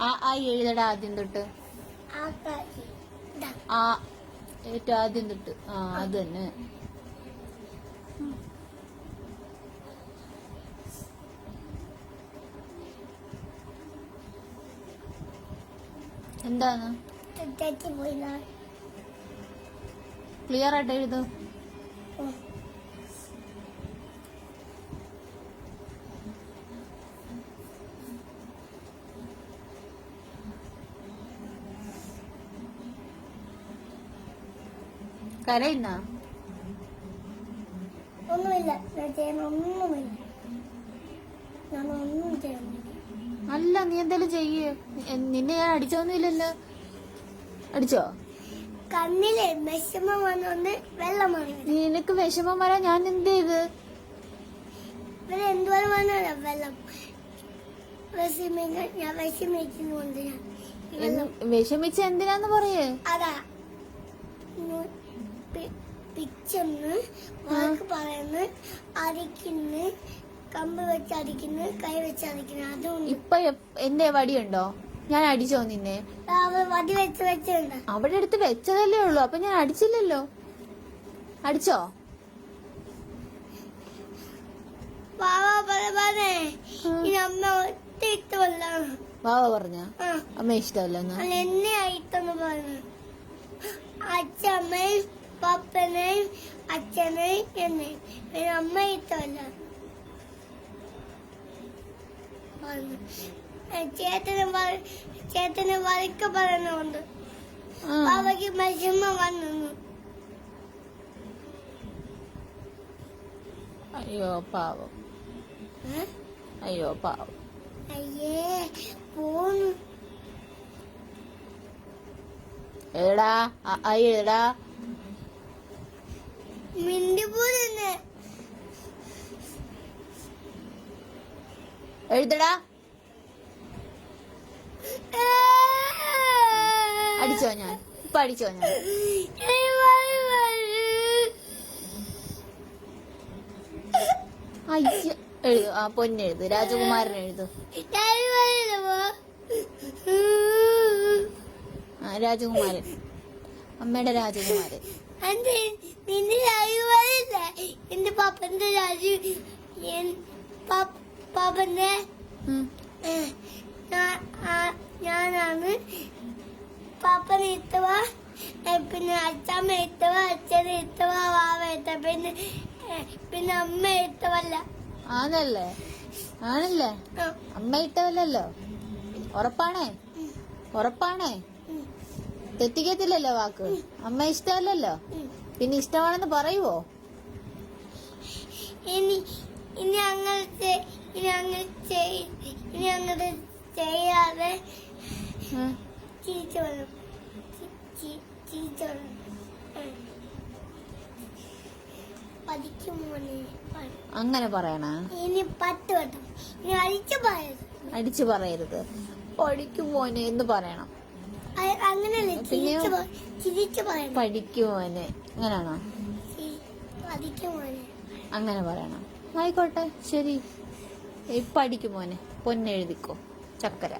ആ ആ എഴുതട ആദ്യം തൊട്ട്. ആ ഏറ്റവും ആദ്യം തൊട്ട്. ആ അത് തന്നെ. എന്താണ് ക്ലിയർ ആയിട്ട് എഴുതു. കരയുന്ന? ഒന്നുമില്ല. ഞാൻ ഞാൻ ഒന്നും ചെയ്യുന്നില്ല. അല്ല നീ എന്തായാലും ചെയ്യേ. നിന്നെ ഞാൻ അടിച്ചോന്നുമില്ലല്ലോ. അടിച്ചോ? കണ്ണിലെ വിഷമം വന്നോണ്ട് വെള്ളം നിനക്ക് വിഷമം വരാൻ ഞാൻ എന്ത് ചെയ്ത് ഇവിടെ എന്തുപോലെ വന്നതാ വെള്ളം ഞാൻ വിഷമിക്കുന്നുണ്ട് ഞാൻ വിഷമിച്ച എന്തിനാന്ന് പറയേ? അതാ പിച്ചെന്ന് വാക്ക് പറയുന്നു അരിക്കുന്നു കമ്പ് വെച്ച് അടിക്കുന്നു കൈ വെച്ച് അടിക്കുന്നു. അതും ഇപ്പൊ എപ്- എന്റെ വടിയുണ്ടോ? ഞാൻ അടിച്ചോ നിന്നെ? വടി വെച്ച് വെച്ചിട്ടുണ്ട് അവിടെ എടുത്ത് വെച്ചതല്ലേ ഉള്ളൂ അപ്പൊ ഞാൻ അടിച്ചില്ലല്ലോ. അടിച്ചോ? വാവ അമ്മ ഒറ്റ ഇഷ്ടമല്ല വാവ പറഞ്ഞ? ആ. അമ്മ ഇഷ്ടമല്ലെന്ന്? അല്ല എന്നെ ആയിട്ടെന്ന് പറഞ്ഞു. അച്ഛമ്മയും പപ്പനെയും അച്ഛനെയും എന്നെയും പിന്നെ അമ്മ ചേട്ടന് വലിക്ക ചേട്ടന് വഴക്ക് പറയുന്നുണ്ട്. അവയ്ക്ക് വിഷമം വന്നു അയ്യോ പാവം. അയ്യോ പാവം. അയ്യേ പോന്നു എടാ അയ്യ എടാ മിണ്ടി പോന്നെ എഴുതടാ. അടിച്ചോ ഞാൻ? ഇപ്പൊ അടിച്ചോ ഞാൻ? എഴുതു ആ പൊന്നെഴുതു രാജകുമാരൻ എഴുതു. ആ രാജകുമാരൻ. അമ്മയുടെ രാജകുമാരൻ. എന്റെ നിന്റെ രാജുവാരില്ല എന്റെ പപ്പന്റെ രാജു. പപ്പ- പപ്പന്റെ? ഞാനാണ്. പപ്പനെ നീത്തവ പിന്നെ അച്ഛമ്മ എത്തവ അച്ഛൻ എത്തവ വാവ എത്ത പിന്നെ പിന്നെ അമ്മ എത്തവല്ല ആണല്ലേ? ആണല്ലേ? അമ്മ ഇട്ടവല്ലോ ഉറപ്പാണേ? ഉറപ്പാണേ? തെറ്റിക്കത്തില്ലല്ലോ വാക്ക്. അമ്മ ഇഷ്ടമല്ലല്ലോ. പിന്നെ ഇഷ്ടമാണെന്ന് പറയുവോ? ഇനി ഇനി അങ്ങനെ ഇനി അങ്ങനെ ഇനി അങ്ങനെ ചെയ്യാതെ മോനെ പറയണ. ഇനി പത്ത് വട്ടം. ഇനി അടിച്ചു പറയരുത്. അടിച്ചു പറയരുത്. പഠിക്കു പോനെ എന്ന് പറയണം. അങ്ങനെയല്ലേ പിന്നെയോ? ചിരിച്ചു പോ- ചിരിച്ചു മോനെ. അങ്ങനാണോ അങ്ങനെ പറയണം. ആയിക്കോട്ടെ ശരി. പഠിക്കുമോനെ മോനെ. പൊന്നെഴുതിക്കോ. ചക്കര.